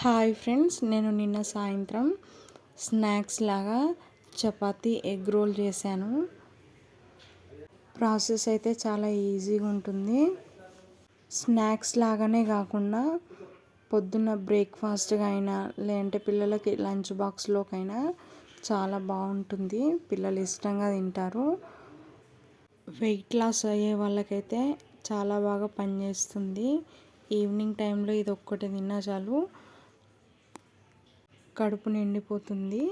Hi friends నేను నిన్న సాయంత్రం స్నాక్స్ లాగా చపాతీ ఎగ్ రోల్ చేశాను. ప్రాసెస్ అయితే చాలా ఈజీగా ఉంటుంది. స్నాక్స్ లాగానే కాకుండా పొద్దున్న బ్రేక్ఫాస్ట్గా అయినా లేదంటే పిల్లలకి లంచ్ బాక్స్లోకైనా చాలా బాగుంటుంది. పిల్లలు ఇష్టంగా తింటారు. వెయిట్ లాస్ అయ్యే వాళ్ళకైతే చాలా బాగా పనిచేస్తుంది. ఈవినింగ్ టైంలో ఇది ఒక్కటి తిన్నా చాలు. కడుపు నిండిపోతుంది.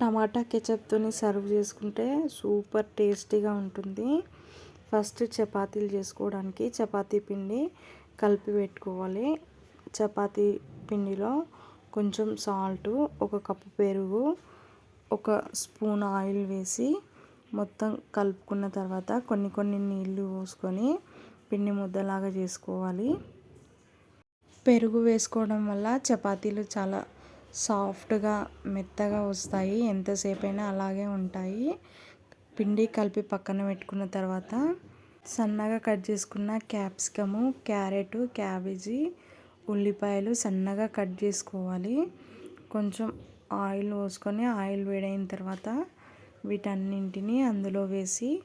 టమాటా కెచప్తోని సర్వ్ చేసుకుంటే సూపర్ టేస్టీగా ఉంటుంది. ఫస్ట్ చపాతీలు చేసుకోవడానికి చపాతీ పిండి కలిపి పెట్టుకోవాలి. చపాతీ పిండిలో కొంచెం సాల్ట్ ఒక కప్పు పెరుగు ఒక స్పూన్ ఆయిల్ వేసి మొత్తం కలుపుకున్న తర్వాత కొన్ని కొన్ని నీళ్ళు పోసుకొని పిండి ముద్దలాగా చేసుకోవాలి. పెరుగు వేసుకోవడం వల్ల చపాతీలు చాలా సాఫ్ట్గా మెత్తగా వస్తాయి. ఎంతసేపైనా అలాగే ఉంటాయి. పిండి కలిపి పక్కన పెట్టుకున్న తర్వాత సన్నగా కట్ చేసుకున్న క్యాప్సికము క్యారెట్ క్యాబేజీ ఉల్లిపాయలు సన్నగా కట్ చేసుకోవాలి. కొంచెం ఆయిల్ పోసుకొని ఆయిల్ వేడైన తర్వాత వీటన్నింటినీ అందులో వేసి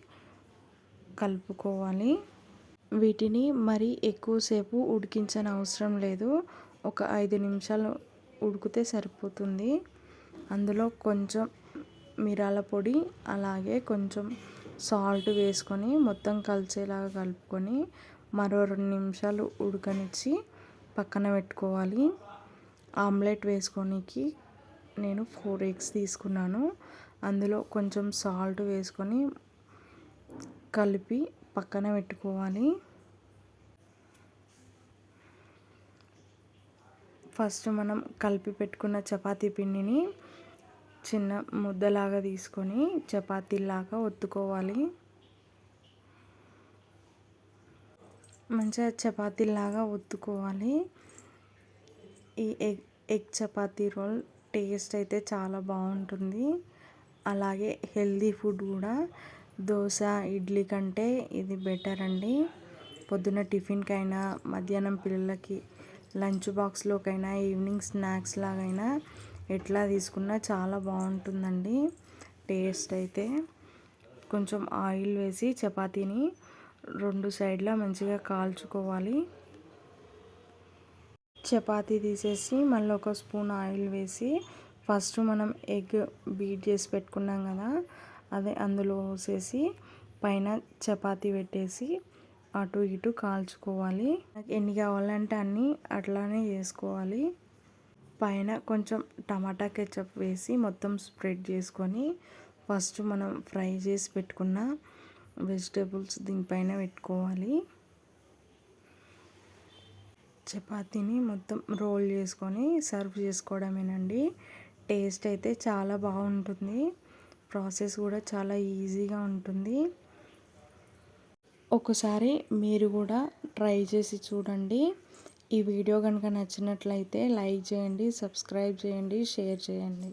కలుపుకోవాలి. వీటిని మరీ ఎక్కువసేపు ఉడికించని అవసరం లేదు. ఒక ఐదు నిమిషాలు ఉడికితే సరిపోతుంది. అందులో కొంచెం మిరాల పొడి అలాగే కొంచెం సాల్ట్ వేసుకొని మొత్తం కలిసేలాగా కలుపుకొని మరో రెండు నిమిషాలు ఉడకనిచ్చి పక్కన పెట్టుకోవాలి. ఆమ్లెట్ వేసుకోనికి నేను ఫోర్ ఎగ్స్ తీసుకున్నాను. అందులో కొంచెం సాల్ట్ వేసుకొని కలిపి పక్కన పెట్టుకోవాలి. ఫస్ట్ మనం కలిపి పెట్టుకున్న చపాతీ పిండిని చిన్న ముద్దలాగా తీసుకొని చపాతీలాగా ఒత్తుకోవాలి. మంచిగా చపాతీలాగా ఒత్తుకోవాలి. ఈ egg egg chapati roll taste అయితే చాలా బాగుంటుంది. అలాగే హెల్దీ ఫుడ్ కూడా. దోశ ఇడ్లీ కంటే ఇది బెటర్ అండి. పొద్దున్న టిఫిన్కైనా మధ్యాహ్నం పిల్లలకి లంచ్ బాక్స్లోకైనా ఈవినింగ్ స్నాక్స్ లాగైనా ఎట్లా తీసుకున్నా చాలా బాగుంటుందండి. టేస్ట్ అయితే కొంచెం ఆయిల్ వేసి చపాతీని రెండు సైడ్లా మంచిగా కాల్చుకోవాలి. చపాతీ తీసేసి మళ్ళీ ఒక స్పూన్ ఆయిల్ వేసి ఫస్ట్ మనం ఎగ్ బీట్ చేసి పెట్టుకున్నాం కదా అదే అందులో వేసేసి పైన చపాతీ పెట్టేసి అటు ఇటు కాల్చుకోవాలి. ఎన్ని కావాలంటే అన్నీ అట్లానే చేసుకోవాలి. పైన కొంచెం టమాటా కెచప్ వేసి మొత్తం స్ప్రెడ్ చేసుకొని ఫస్ట్ మనం ఫ్రై చేసి పెట్టుకున్న వెజిటేబుల్స్ దీనిపైన పెట్టుకోవాలి. చపాతీని మొత్తం రోల్ చేసుకొని సర్వ్ చేసుకోవడమేనండి. టేస్ట్ అయితే చాలా బాగుంటుంది. ప్రాసెస్ కూడా చాలా ఈజీగా ఉంటుంది. ఒకసారి మీరు కూడా ట్రై చేసి చూడండి. ఈ వీడియో కనుక నచ్చినట్లయితే లైక్ చేయండి సబ్స్క్రైబ్ చేయండి షేర్ చేయండి.